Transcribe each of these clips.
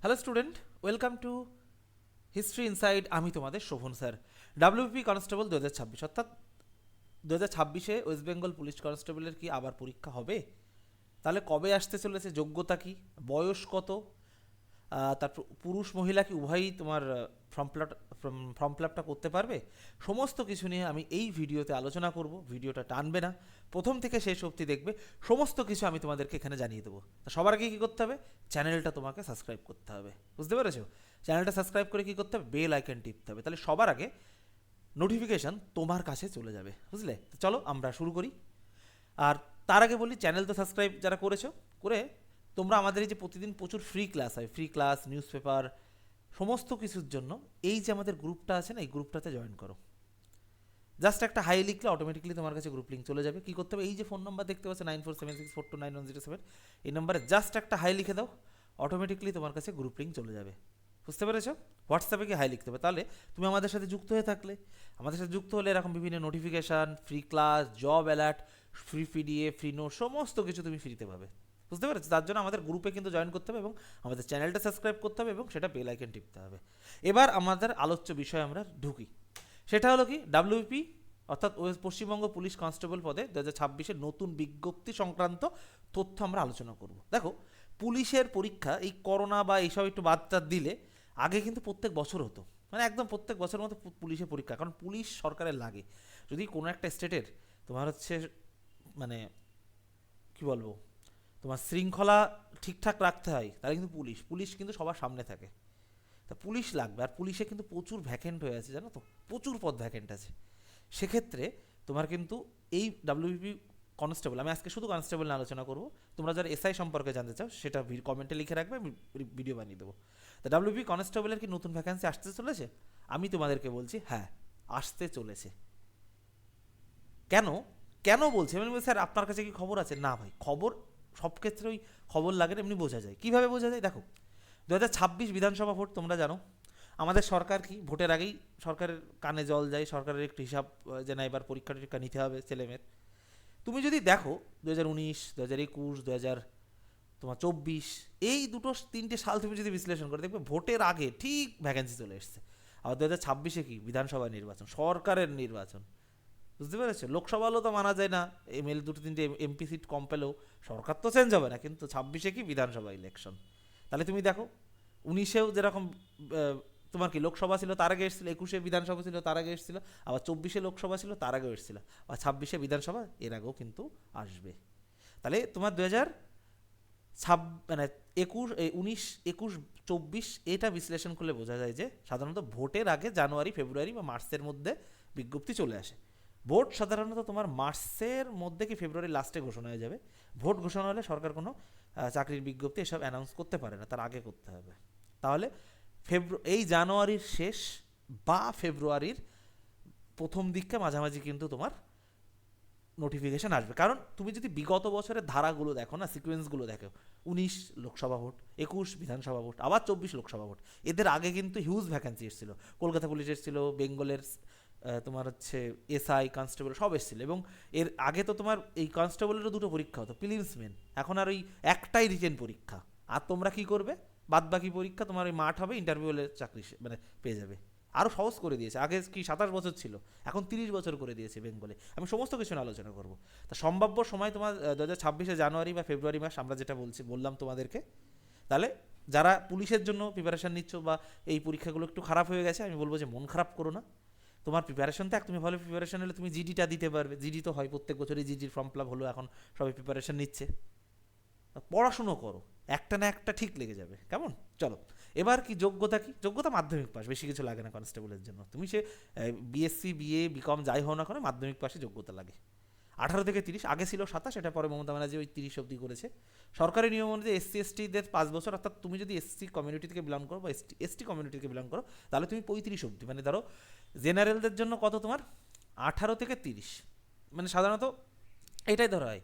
Hello student welcome to history inside আমি তোমাদের Sovan sir WP constable দু হাজার ছাব্বিশ, অর্থাৎ দু হাজার ছাব্বিশে ওয়েস্ট বেঙ্গল পুলিশ কনস্টেবলের কি আবার পরীক্ষা হবে? তাহলে কবে আসতে চলেছে? যোগ্যতা কি? বয়স কত? তারপর পুরুষ, মহিলা কি উভয়ই তোমার ফর্ম ফিল ফর্ম ফিল আপটা করতে পারবে? সমস্ত কিছু নিয়ে আমি এই ভিডিওতে আলোচনা করব। ভিডিওটা টানবে না। প্রথম থেকে শেষ অবধি দেখবে। সমস্ত কিছু আমি তোমাদেরকে এখানে জানিয়ে দেবো। সবার আগে কী করতে হবে? চ্যানেলটা তোমাকে সাবস্ক্রাইব করতে হবে। বুঝতে পেরেছ? চ্যানেলটা সাবস্ক্রাইব করে কী করতে হবে? বেল আইকন টিপতে হবে। তাহলে সবার আগে নোটিফিকেশান তোমার কাছে চলে যাবে। বুঝলে? চলো আমরা শুরু করি। আর তার আগে বলি চ্যানেল তো সাবস্ক্রাইব যারা করেছ, করে তোমরা আমাদের এই যে প্রতিদিন প্রচুর ফ্রি ক্লাস হয়। ফ্রি ক্লাস নিউজ পেপার সমস্ত কিছুর জন্য এই যে আমাদের গ্রুপটা আছে না, এই গ্রুপটাতে জয়েন করো। জাস্ট একটা হাই লিখলে অটোমেটিকলি তোমার কাছে গ্রুপ লিঙ্ক চলে যাবে। কী করতে হবে? এই যে ফোন নাম্বার দেখতে পাচ্ছ nine four seven six four two nine one zero seven এই নাম্বারে জাস্ট একটা হাই লিখে দাও অটোমেটিকলি তোমার কাছে গ্রুপ লিঙ্ক চলে যাবে। বুঝতে পেরেছ? হোয়াটসঅ্যাপে কি হাই লিখতে হবে। তাহলে তুমি আমাদের সাথে যুক্ত হয়ে থাকলে, আমাদের সাথে যুক্ত হলে এরকম বিভিন্ন notification free class job alert free PDF free note সমস্ত কিছু তুমি ফ্রিতে পাবে। বুঝতে পেরেছ? তার জন্য আমাদের গ্রুপে কিন্তু জয়েন করতে হবে এবং আমাদের চ্যানেলটা সাবস্ক্রাইব করতে হবে এবং সেটা বেল আইকন টিপতে হবে। এবার আমাদের আলোচ্য বিষয়ে আমরা ঢুকি। সেটা হলো কি? ডাব্লিউপি অর্থাৎ পশ্চিমবঙ্গ পুলিশ কনস্টেবল পদে দু হাজার নতুন বিজ্ঞপ্তি সংক্রান্ত তথ্য আমরা আলোচনা করব। দেখো, পুলিশের পরীক্ষা, এই করোনা বা এইসব একটু বাদ টাদ দিলে আগে কিন্তু প্রত্যেক বছর হতো। মানে একদম প্রত্যেক বছরের মতো পুলিশের পরীক্ষা, কারণ পুলিশ সরকারের লাগে। যদি কোনো একটা স্টেটের তোমার হচ্ছে মানে কি বলব? তোমার শৃঙ্খলা ঠিকঠাক রাখতে হয় তাহলে কিন্তু পুলিশ পুলিশ কিন্তু সবার সামনে থাকে। তা পুলিশ লাগবে আর পুলিশে কিন্তু প্রচুর ভ্যাকেন্ট হয়ে আছে জানো তো? প্রচুর পদ ভ্যাকেন্ট আছে। সেক্ষেত্রে তোমার কিন্তু এই ডাব্লিউপি কনস্টেবল আমি আজকে শুধু কনস্টেবল নিয়ে আলোচনা করব তোমরা যারা এসআই সম্পর্কে জানতে চাও সেটা কমেন্টে লিখে রাখবে আমি ভিডিও বানিয়ে দেবো। তা ডাব্লিউপি কনস্টেবলের কি নতুন ভ্যাকেন্সি আসতে চলেছে? আমি তোমাদেরকে বলছি হ্যাঁ আসতে চলেছে। কেন? কেন বলছি? আমি বলছি, স্যার আপনার কাছে কি খবর আছে? না ভাই খবর সব ক্ষেত্রে ওই খবর লাগে এমনি বোঝা যায়। কীভাবে বোঝা যায়? দেখো দু হাজার ছাব্বিশ বিধানসভা ভোট তোমরা জানো। আমাদের সরকার কি? ভোটের আগেই সরকারের কানে জল যায়, সরকারের একটু হিসাব যে না এবার পরীক্ষা টরীক্ষা নিতে হবে ছেলেমেয়ের। তুমি যদি দেখো দু হাজার উনিশ দু হাজার একুশ দু হাজার তোমার চব্বিশ, এই দুটো তিনটে সাল তুমি যদি বিশ্লেষণ করে, দেখবে ভোটের আগে ঠিক ভ্যাকেন্সি চলে এসছে। আর দু হাজার ছাব্বিশে কি? বিধানসভা নির্বাচন, সরকারের নির্বাচন। বুঝতে পেরেছ লোকসভা তো মানা যায় না। এমএল দুটো তিনটে এমপি সিট কম পেলেও সরকার তো চেঞ্জ হবে না, কিন্তু ছাব্বিশে কি বিধানসভা ইলেকশন তাহলে তুমি দেখো, উনিশেও যেরকম তোমার কি লোকসভা ছিল তার আগে এসেছিল, একুশে বিধানসভা ছিল তার আগে এসেছিল, আবার চব্বিশে লোকসভা ছিল তার আগেও এসেছিল আর ছাব্বিশে বিধানসভা এর আগেও কিন্তু আসবে। তাহলে তোমার দু হাজার ছাব মানে একুশ উনিশ, একুশ, চব্বিশ এটা বিশ্লেষণ করলে বোঝা যায় যে সাধারণত ভোটের আগে জানুয়ারি, ফেব্রুয়ারি বা মার্চের মধ্যে বিজ্ঞপ্তি চলে আসে। ভোট সাধারণত তোমার মার্চের মধ্যে কি ফেব্রুয়ারি লাস্টে ঘোষণা হয়ে যাবে? ভোট ঘোষণা হলে সরকার কোনো চাকরির বিজ্ঞপ্তি এসব অ্যানাউন্স করতে পারে না, তার আগে করতে হবে। তাহলে ফেব্রু, এই জানুয়ারির শেষ বা ফেব্রুয়ারির প্রথম দিককে মাঝামাঝি কিন্তু তোমার নোটিফিকেশান আসবে। কারণ তুমি যদি বিগত বছরের ধারাগুলো দেখো না সিকোয়েন্সগুলো দেখো, উনিশ লোকসভা ভোট, একুশ বিধানসভা ভোট, আবার চব্বিশ লোকসভা ভোট, এদের আগে কিন্তু হিউজ ভ্যাকেন্সি এসেছিল। কলকাতা পুলিশ এসেছিল বেঙ্গলের তোমার হচ্ছে এসআই কনস্টেবল সব এসেছিল এবং এর আগে তো তোমার এই কনস্টেবলেরও দুটো পরীক্ষা হতো প্রিলিমস এখন আর ওই একটাই রিটেন পরীক্ষা। আর তোমরা কি করবে? বাদ বাকি পরীক্ষা তোমার ওই মাঠ হবে ইন্টারভিউ হলে চাকরি মানে পেয়ে যাবে। আরও সহজ করে দিয়েছে। আগে কি সাতাশ বছর ছিল, এখন তিরিশ বছর করে দিয়েছে বেঙ্গলে। আমি সমস্ত কিছু নিয়ে আলোচনা করব। তা সম্ভাব্য সময় তোমার দু হাজার ছাব্বিশে জানুয়ারি বা ফেব্রুয়ারি মাস, আমরা যেটা বলছি, বললাম তোমাদেরকে। তাহলে যারা পুলিশের জন্য প্রিপারেশান নিচ্ছ বা এই পরীক্ষাগুলো একটু খারাপ হয়ে গেছে, আমি বলব যে মন খারাপ করো না। তোমার প্রিপারেশন থাক, তুমি ভালো প্রিপারেশন হলে তুমি জিডিটা দিতে পারবে। জিডি তো হয় প্রত্যেক বছরই জিডির ফর্ম ফিল হলো, এখন সবাই প্রিপারেশন নিচ্ছে। পড়াশুনো করো, একটা না একটা ঠিক লেগে যাবে, কেমন? চলো, এবার কি যোগ্যতা কি? যোগ্যতা মাধ্যমিক পাস, বেশি কিছু লাগে না কনস্টেবলের জন্য। তুমি সে বিএসসি বিএ বিকম যাই হও না কোনো, মাধ্যমিক পাশে যোগ্যতা লাগে। আঠারো থেকে তিরিশ, আগে ছিল সাতাশ, এটা পরে মমতা ব্যানার্জি ওই তিরিশ অবধি করেছে। সরকারি নিয়ম অনুযায়ী এসসি এসটিদের পাঁচ বছর, অর্থাৎ তুমি যদি এসসি কমিউনিটি থেকে বিলং করো বা এসটি এসটি কমিউনিটি থেকে বিলং করো, তাহলে তুমি পঁয়ত্রিশ অবধি। মানে ধরো, জেনারেলদের জন্য কত তোমার? আঠারো থেকে তিরিশ। মানে সাধারণত এটাই ধরা হয়।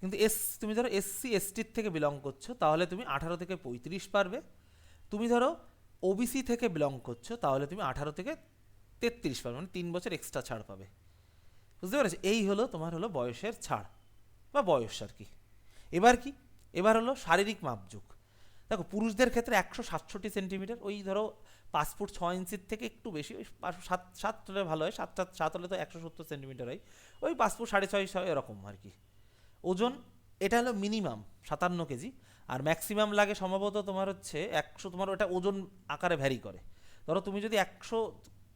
কিন্তু এস, তুমি ধরো এসসি, এসটির থেকে বিলং করছ, তাহলে তুমি আঠারো থেকে পঁয়ত্রিশ পারবে। তুমি ধরো ওবিসি থেকে বিলং করছ, তাহলে তুমি আঠারো থেকে তেত্রিশ পারবে। মানে তিন বছর এক্সট্রা ছাড় পাবে। বুঝতে পেরেছ? এই হলো তোমার হলো বয়সের ছাড় বা বয়স আর কি। এবার কি? এবার হলো শারীরিক মাপযোগ দেখো, পুরুষদের ক্ষেত্রে একশো সাতষট্টি সেন্টিমিটার, ওই ধরো পাঁচ ফুট ছ ইঞ্চির থেকে একটু বেশি, ওই সাত সাত হলে ভালো হয়, সাত সাত সাত হলে তো একশো সত্তর সেন্টিমিটার হয়, ওই পাঁচ ফুট সাড়ে ছয় ছয় এরকম আর কি। ওজন, এটা হলো মিনিমাম সাতান্ন কেজি, আর ম্যাক্সিমাম লাগে সম্ভবত তোমার হচ্ছে একশো, তোমার ওটা ওজন আকারে ভ্যারি করে। ধরো তুমি যদি একশো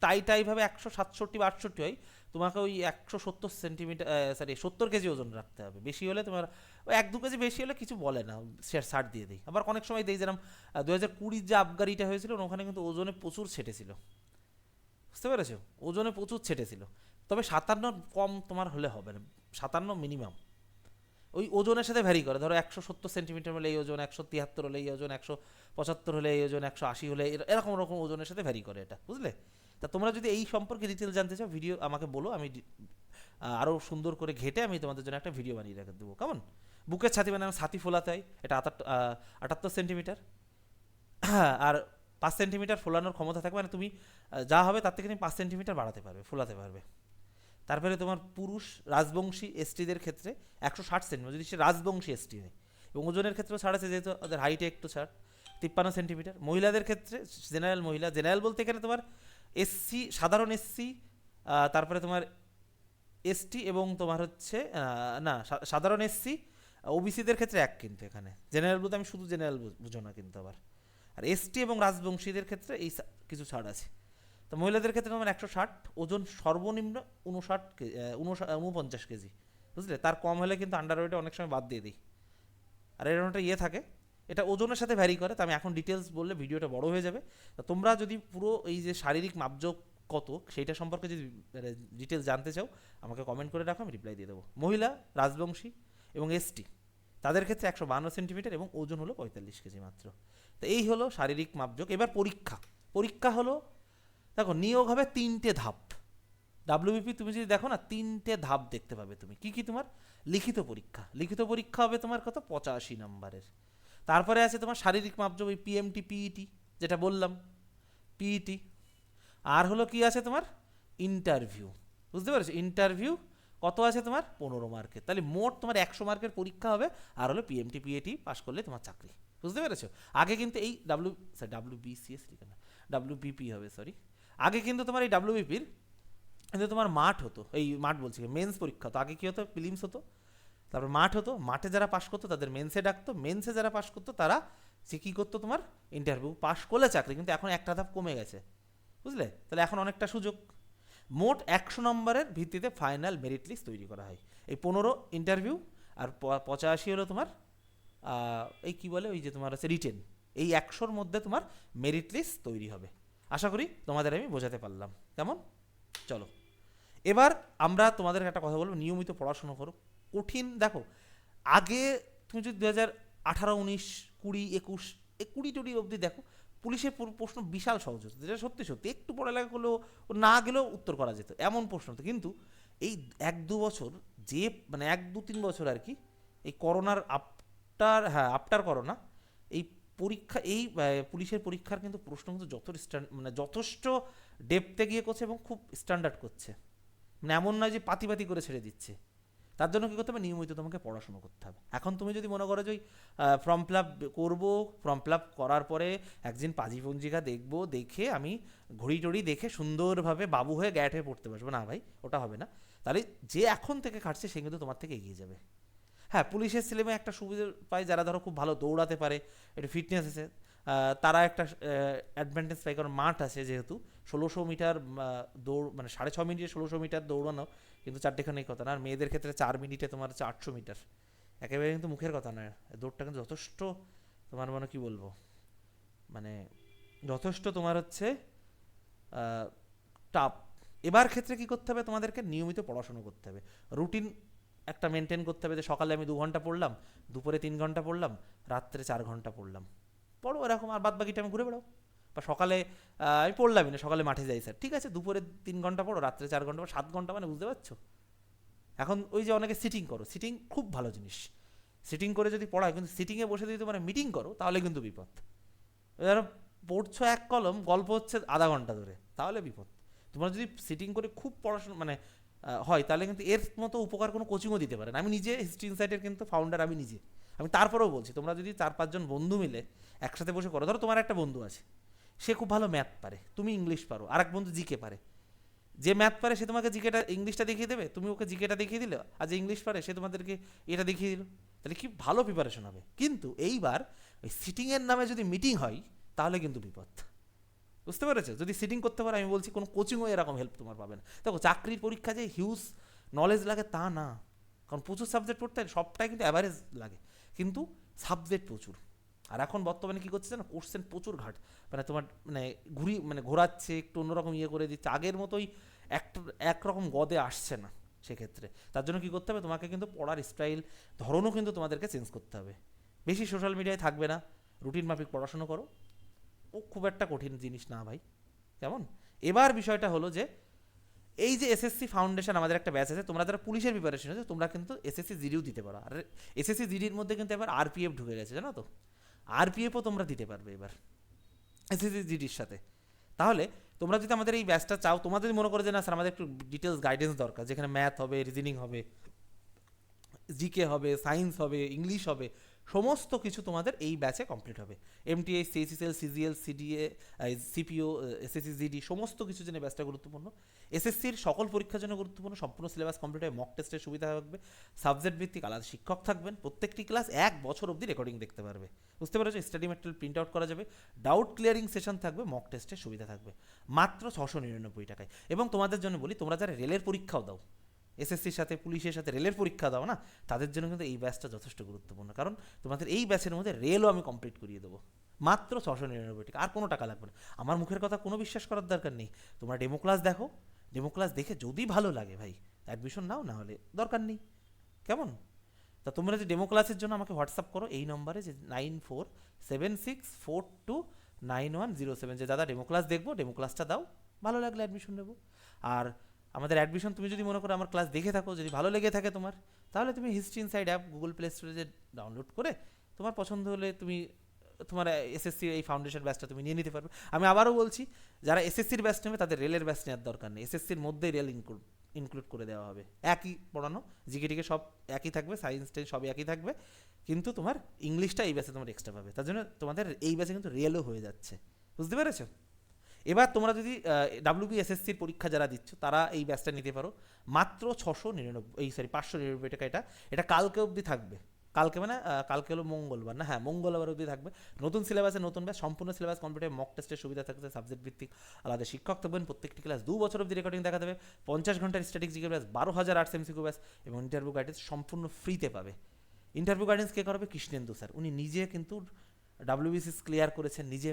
টাই টাইভাবে একশো সাতষট্টি বা আটষট্টি হয় তোমাকে ওই একশো সত্তর সেন্টিমিটার সরি সত্তর কেজি ওজন রাখতে হবে। বেশি হলে তোমার ওই এক দু কেজি বেশি হলে কিছু বলে না, সে ছাড় দিয়ে দিই। আবার অনেক সময় দিই যেরকম দু হাজার কুড়ির যে আবগারিটা হয়েছিল, ওখানে কিন্তু ওজনে প্রচুর ছেটেছিল। বুঝতে পেরেছ? ওজনে প্রচুর ছেটেছিল। তবে সাতান্ন কম তোমার হলে হবে না, সাতান্ন মিনিমাম ওই ওজনের সাথে ভ্যারি করে। ধরো একশো সত্তর সেন্টিমিটার হলে এই ওজন, একশো তিয়াত্তর হলে এই ওজন, একশো পঁচাত্তর হলে এই ওজন, একশো আশি হলে এর- এরকম রকম ওজনের সাথে ভ্যারি করে এটা, বুঝলে? তা তোমরা যদি এই সম্পর্কে ডিটেল জানতে চাও ভিডিও আমাকে বলো, আমি আরও সুন্দর করে ঘেটে আমি তোমাদের জন্য একটা ভিডিও বানিয়ে রেখে দেবো। কেমন? বুকের ছাতি মানে আমার ছাতি ফোলাতে হয়, এটা আটাত্তর আটাত্তর সেন্টিমিটার আর পাঁচ সেন্টিমিটার ফোলানোর ক্ষমতা থাকবে মানে তুমি যা হবে তার থেকে তুমি পাঁচ সেন্টিমিটার বাড়াতে পারবে, ফোলাতে পারবে। তারপরে তোমার পুরুষ রাজবংশী এসটিদের ক্ষেত্রে একশো ষাট সেন্টিমিটার যদি সে রাজবংশী এসটি হয় এবং ওজনের ক্ষেত্রেও ছাড় আছে, যেহেতু ওদের হাইটে একটু ছাড়, তিপ্পান্ন সেন্টিমিটার মহিলাদের ক্ষেত্রে জেনারেল মহিলা জেনারেল বলতে এখানে তোমার এসসি সাধারণ এসসি তারপরে তোমার এসটি এবং তোমার হচ্ছে না সাধারণ এসসি ওবিসিদের ক্ষেত্রে এক কিন্তু এখানে। জেনারেল বলতে আমি শুধু জেনারেল বুঝো না কিন্তু আবার। আর এসটি এবং রাজবংশীদের ক্ষেত্রে এই কিছু ছাড় আছে। তো মহিলাদের ক্ষেত্রে তোমার একশো ষাট, ওজন সর্বনিম্ন উনষাট উনপঞ্চাশ কেজি। বুঝলে? তার কম হলে কিন্তু আন্ডারওয়েটে অনেক সময় বাদ দিয়ে দিই। আর এরকম একটা ইয়ে থাকে এটা ওজনের সাথে ভ্যারি করে, তো আমি এখন ডিটেলস বললে ভিডিওটা বড় হয়ে যাবে। তোমরা যদি পুরো এই যে শারীরিক মাপজোক কত, সেইটা সম্পর্কে যদি ডিটেলস জানতে চাও, আমাকে কমেন্ট করে রাখো, আমি রিপ্লাই দিয়ে দেবো। মহিলা, রাজবংশী এবং এসটি তাদের ক্ষেত্রে একশো বান্ন সেন্টিমিটার এবং ওজন হলো পঁয়তাল্লিশ কেজি মাত্র। তো এই হলো শারীরিক মাপজোক। এবার পরীক্ষা। পরীক্ষা হলো, দেখো, নিয়োগ হবে তিনটে ধাপ। ডাব্লিউবিপি তুমি যদি দেখো না, তিনটে ধাপ দেখতে পাবে তুমি। কি কি তোমার? লিখিত পরীক্ষা। লিখিত পরীক্ষা হবে তোমার কত? পঁচাশি নম্বরের। তারপরে আছে তোমার শারীরিক মাপজোক, ওই পিএমটি পিইটি E যেটা বললাম। পিইটি আর হলো কি আছে তোমার? ইন্টারভিউ বুঝতে পারছ? ইন্টারভিউ কত আছে তোমার? পনেরো মার্কের তাহলে মোট তোমার একশো মার্কের পরীক্ষা হবে, আর হলো পিএমটি পিএটি পাস করলে তোমার চাকরি। বুঝতে পেরেছ? আগে কিন্তু এই ডাব্লিউ স্যার ডাব্লিউ বিসিএস লিখে না। ডাব্লিউ বিপি হবে সরি আগে কিন্তু তোমার এই ডাব্লিউবিপির কিন্তু তোমার মাঠ হতো, এই মাঠ বলছি মেন্স পরীক্ষা তো আগে কি হতো? ফিলিমস হতো। তারপর মাঠ হতো, মাঠে যারা পাশ করতো তাদের মেন্সে ডাকতো মেন্সে যারা পাশ করতো তারা সে কী করতো তোমার? ইন্টারভিউ পাশ করলে চাকরি, কিন্তু এখন একটা ধাপ কমে গেছে। বুঝলে? তাহলে এখন অনেকটা সুযোগ। মোট একশো নম্বরের ভিত্তিতে ফাইনাল মেরিট লিস্ট তৈরি করা হয়। এই পনেরো ইন্টারভিউ আর পঁচাশি হলো তোমার এই কি বলে? ওই যে তোমার হচ্ছে রিটেন এই একশোর মধ্যে তোমার মেরিট লিস্ট তৈরি হবে। আশা করি তোমাদের আমি বোঝাতে পারলাম। কেমন? চলো। এবার আমরা তোমাদের একটা কথা বলব। নিয়মিত পড়াশোনা করো। কঠিন। দেখো, আগে তুমি যদি দু হাজার আঠারো, উনিশ, কুড়ি, একুশ কুড়ি টুড়ি অবধি দেখো, পুলিশের প্রশ্ন বিশাল সহজ হতো। যেটা সত্যি সত্যি, একটু পড়ালেখা করলেও, না গেলেও উত্তর করা যেত, এমন প্রশ্ন হতো। কিন্তু এই এক দু বছর যে মানে এক দু তিন বছর আর কি, এই করোনার আফটার হ্যাঁ আফটার করোনা, এই পরীক্ষা, এই পুলিশের পরীক্ষার কিন্তু প্রশ্ন কিন্তু যত স্ট্যান্ড মানে যথেষ্ট ডেপতে গিয়ে করছে এবং খুব স্ট্যান্ডার্ড করছে। মানে এমন নয় যে পাতি পাতি করে ছেড়ে দিচ্ছে। তার জন্য কী করতে হবে? নিয়মিত তোমাকে পড়াশুনো করতে হবে। এখন তুমি যদি মনে করো যে ওই ফর্ম ফিল আপ করব ফর্ম ফিল আপ করার পরে একদিন পাজি পঞ্জিকা দেখব, দেখে আমি ঘড়ি টড়ি দেখে সুন্দরভাবে বাবু হয়ে গ্যাট হয়ে পড়তে বসবো। না ভাই, ওটা হবে না। তাহলে যে এখন থেকে খাটছে, সে কিন্তু তোমার থেকে এগিয়ে যাবে। হ্যাঁ পুলিশের ছেলেমে একটা সুবিধা পায়, যারা ধরো খুব ভালো দৌড়াতে পারে, একটু ফিটনেস আছে তারা একটা অ্যাডভান্টেজ পায়। কারণ মাঠ আছে যেহেতু, ষোলোশো মিটার দৌড় মানে সাড়ে ছ মিনিটে ষোলোশো মিটার দৌড়ানো কিন্তু চারটেখানে কথা না। আর মেয়েদের ক্ষেত্রে চার মিনিটে তোমার হচ্ছে আটশো মিটার। একেবারে কিন্তু মুখের কথা নয়। দৌড়টা কিন্তু যথেষ্ট তোমার মনে কি বলব? মানে যথেষ্ট তোমার হচ্ছে টাপ এবার ক্ষেত্রে কি করতে হবে? তোমাদেরকে নিয়মিত পড়াশোনা করতে হবে। রুটিন একটা মেনটেন করতে হবে যে সকালে আমি দু ঘণ্টা পড়লাম, দুপুরে তিন ঘণ্টা পড়লাম, রাত্রে চার ঘণ্টা পড়লাম। পড়ো এরকম, আর বাদ বাকি টাইম ঘুরে বেড়াও বা সকালে আমি পড়লামই না, সকালে মাঠে যাই স্যার। ঠিক আছে, দুপুরে তিন ঘণ্টা পড়ো, রাত্রে চার ঘণ্টা পড়ো, সাত ঘণ্টা মানে বুঝতে পারছ? এখন ওই যে অনেকে সিটিং করো সিটিং খুব ভালো জিনিস। সিটিং করে যদি পড়ায়, কিন্তু সিটিংয়ে বসে যদি তোমরা মিটিং করো, তাহলে কিন্তু বিপদ। ধরো, পড়ছো এক কলম, গল্প হচ্ছে আধা ঘণ্টা ধরে, তাহলে বিপদ। তোমরা যদি সিটিং করে খুব পড়াশোনা মানে হয়, তাহলে কিন্তু এর মতো উপকার কোনো কোচিংও দিতে পারে না। আমি নিজে হিস্ট্রি ইনসাইটের কিন্তু ফাউন্ডার আমি নিজে। আমি তারপরেও বলছি, তোমরা যদি চার পাঁচজন বন্ধু মিলে একসাথে বসে করো, ধরো তোমার একটা বন্ধু আছে সে খুব ভালো ম্যাথ পারে। তুমি ইংলিশ পারো আর এক বন্ধু জিকে পারে। যে ম্যাথ পারে, সে তোমাকে জিকেটা ইংলিশটা দেখিয়ে দেবে, তুমি ওকে জিকেটা দেখিয়ে দিলে, আর যে ইংলিশ পারে, সে তোমাদেরকে এটা দেখিয়ে দিল। তাহলে কি ভালো প্রিপারেশন হবে? কিন্তু এইবার ওই সিটিংয়ের নামে যদি মিটিং হয়, তাহলে কিন্তু বিপদ। বুঝতে পেরেছ? যদি সিটিং করতে পারো, আমি বলছি কোনো কোচিংও এরকম হেল্প তোমার পাবে না। দেখো, চাকরির পরীক্ষা যে হিউজ নলেজ লাগে, তা না। কারণ প্রচুর সাবজেক্ট পড়তে সবটাই কিন্তু অ্যাভারেজ লাগে। কিন্তু সাবজেক্ট প্রচুর। আর এখন বর্তমানে কী করছে না কোশ্চেন প্রচুর ঘাট। মানে তোমার মানে ঘুরি মানে ঘোরাচ্ছে, একটু অন্যরকম ইয়ে করে দিচ্ছে। আগের মতোই এক, একরকম গদে আসছে না সেক্ষেত্রে। তার জন্য কী করতে হবে? তোমাকে কিন্তু পড়ার স্টাইল ধরনও কিন্তু তোমাদেরকে চেঞ্জ করতে হবে। বেশি সোশ্যাল মিডিয়ায় থাকবে না। রুটিন মাফিক পড়াশুনো করো। ও খুব একটা কঠিন জিনিস না ভাই। কেমন? এবার বিষয়টা হলো যে, এই যে এসএসসি ফাউন্ডেশন আমাদের একটা ব্যাচ আছে, তোমরা যারা পুলিশের প্রিপারেশন আছে, তোমরা কিন্তু এসএসসি জিডিও দিতে পারো। আর এসএসসি জিডির মধ্যে কিন্তু এবার আরপিএফ ঢুকে গেছে, জানো তো? আরপিএফও তোমরা দিতে পারবে এবার এসএসসি জিডির সাথে। তাহলে তোমরা যদি আমাদের এই ব্যাচটা চাও, তোমাদের মনে করো যে না, স্যার, আমাদের একটু ডিটেলস গাইডেন্স দরকার, যেখানে ম্যাথ হবে রিজনিং হবে জিকে হবে সায়েন্স হবে ইংলিশ হবে সমস্ত কিছু তোমাদের এই ব্যাচে কমপ্লিট হবে। MTS CACCL CGL CDA CPO SSC GD সমস্ত কিছু জন্য ব্যাচটা গুরুত্বপূর্ণ। এসএসসির সকল পরীক্ষার জন্য গুরুত্বপূর্ণ, সম্পূর্ণ সিলেবাস কমপ্লিট হয়ে মক টেস্টের সুবিধা থাকবে। সাবজেক্ট ভিত্তিক আলাদা শিক্ষক থাকবেন, প্রত্যেকটি ক্লাস এক বছর অবধি রেকর্ডিং দেখতে পারবে। বুঝতে পেরেছ? স্টাডি ম্যাটেরিয়াল প্রিন্ট আউট করা যাবে। ডাউট ক্লিয়ারিং সেশন থাকবে মক টেস্টের সুবিধা থাকবে। মাত্র ছশো নিরানব্বই টাকায়। এবং তোমাদের জন্য বলি, তোমরা যারা রেলের পরীক্ষাও দাও এসএসসির সাথে, পুলিশের সাথে, রেলের পরীক্ষা দাও, না? তাদের জন্য কিন্তু এই ব্যাচটা যথেষ্ট গুরুত্বপূর্ণ। কারণ তোমাদের এই ব্যাচের মধ্যে রেলও আমি কমপ্লিট করিয়ে দেবো। মাত্র ছশো নিরানব্বই টাকা। আর কোনো টাকা লাগবে না। আমার মুখের কথা কোনো বিশ্বাস করার দরকার নেই। তোমরা ডেমো ক্লাস দেখো। ডেমো ক্লাস দেখে যদি ভালো লাগে ভাই অ্যাডমিশন নাও, না হলে দরকার নেই। কেমন? তা তোমরা যে ডেমো ক্লাসের জন্য আমাকে হোয়াটসঅ্যাপ করো, এই নম্বরে যে nine four seven six four two nine one zero seven যে দাদা ডেমো ক্লাস দেখব ডেমো ক্লাসটা দাও, ভালো লাগলে অ্যাডমিশন নেব। আর আমাদের অ্যাডমিশন তুমি যদি মনে করো আমার ক্লাস দেখে থাকো, যদি ভালো লেগে থাকে তোমার, তাহলে তুমি history inside app Google play স্টোরে ডাউনলোড করে তোমার পছন্দ হলে তুমি, তোমার এসএসসি এই ফাউন্ডেশন ব্যাচটা তুমি নিয়ে নিতে পারবে। আমি আবারও বলছি, যারা এসএসসির ব্যাচ নেবে, তাদের রেলের ব্যাচ নেওয়ার দরকার নেই। এসএসসির মধ্যেই রেল ইনক্লুড ইনক্লুড করে দেওয়া হবে। একই পড়ানো জিকে টিকে সব একই থাকবে সায়েন্স টেন সব একই থাকবে, কিন্তু তোমার ইংলিশটা এই ব্যাচে তোমার এক্সট্রা পাবে। তার জন্য তোমাদের এই ব্যাচে কিন্তু রেলও হয়ে যাচ্ছে। বুঝতে পেরেছ? এবার তোমরা যদি ডাব্লিউবি এসএসসির পরীক্ষা যারা দিচ্ছ, তারা এই ব্যাচটা নিতে পারো। মাত্র ছশো নিরানব্বই, এই সরি পাঁচশো নিরানব্বই টাকা এটা। এটা কালকে অবধি থাকবে। কালকে মানে কালকে হলো মঙ্গলবার না? হ্যাঁ মঙ্গলবার অবধি থাকবে। নতুন সিলেবাসে নতুন ব্যাচ সম্পূর্ণ সিলেবাস কমপ্লিট মক টেস্টের সুবিধা থাকছে সাবজেক্ট ভিত্তিক আলাদা শিক্ষক থাকবেন। প্রত্যেকটি ক্লাস দু বছর অবধি রেকর্ডিং দেখা দেবে। পঞ্চাশ ঘণ্টার স্ট্যাটিক জিকে ব্যাস বারো হাজার আর্টস এমসিকিউ ব্যাস এবং ইন্টারভিউ গাইডেন্স সম্পূর্ণ ফ্রিতে পাবে। ইন্টারভিউ গাইডেন্স কে করবে কৃষ্ণেন্দু স্যার। উনি নিজে কিন্তু ডাব্লিউবিসিস ক্লিয়ার করেছেন, নিজে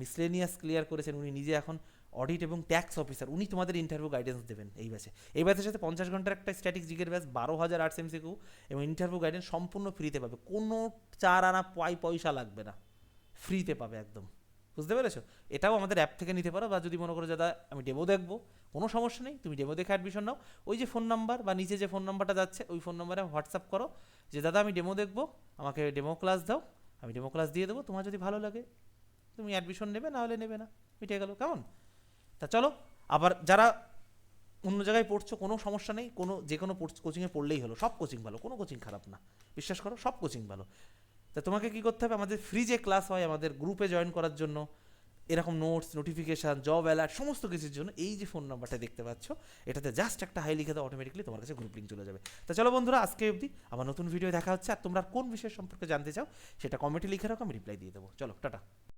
মিসলেনিয়াস ক্লিয়ার করেছেন, উনি নিজে এখন অডিট এবং ট্যাক্স অফিসার উনি তোমাদের ইন্টারভিউ গাইডেন্স দেবেন এই ব্যাচে এই ব্যাচের সাথে পঞ্চাশ ঘণ্টার একটা স্ট্যাটিক জিকের ব্যাচ বারো হাজার আর্টস এমসিকিউ এবং ইন্টারভিউ গাইডেন্স সম্পূর্ণ ফ্রিতে পাবে। কোনো চার আনা পয় পয়সা লাগবে না। ফ্রিতে পাবে একদম। বুঝতে পেরেছ? এটাও আমাদের অ্যাপ থেকে নিতে পারো বা যদি মনে করো দাদা, আমি ডেমো দেখব, কোনো সমস্যা নেই, তুমি ডেমো দেখে অ্যাডমিশন নাও। ওই যে ফোন নাম্বার বা নিচে যে ফোন নাম্বারটা যাচ্ছে, ওই ফোন নাম্বারে হোয়াটসঅ্যাপ করো যে, দাদা, আমি ডেমো দেখব, আমাকে ডেমো ক্লাস দাও, আমি ডেমো ক্লাস দিয়ে দেবো। তোমার যদি ভালো লাগে তুমি অ্যাডমিশন নেবে, না হলে নেবে না। মিটে গেল, কেমন? তা চলো, আবার যারা অন্য জায়গায় পড়ছো, কোনো সমস্যা নেই, কোনো যে কোনো কোচিংয়ে পড়লেই হলো। সব কোচিং ভালো, কোনো কোচিং খারাপ না। বিশ্বাস করো, সব কোচিং ভালো। তা তোমাকে কি করতে হবে? আমাদের ফ্রি যে ক্লাস হয়, আমাদের গ্রুপে জয়েন করার জন্য, এরকম নোটস নোটিফিকেশান জব অ্যালার্ট সমস্ত কিছুর জন্য এই যে ফোন নাম্বারটা দেখতে পাচ্ছ, এটাতে জাস্ট একটা হাই লিখে দাও অটোমেটিকলি তোমার কাছে গ্রুপ লিঙ্ক চলে যাবে। তা চলো বন্ধুরা, আজকে অবধি আমার নতুন ভিডিও দেখা হচ্ছে, আর তোমরা কোন বিষয় সম্পর্কে জানতে চাও, সেটা কমেন্টে লিখে রাখো, আমি রিপ্লাই দিয়ে দেবো। চলো, টাটা।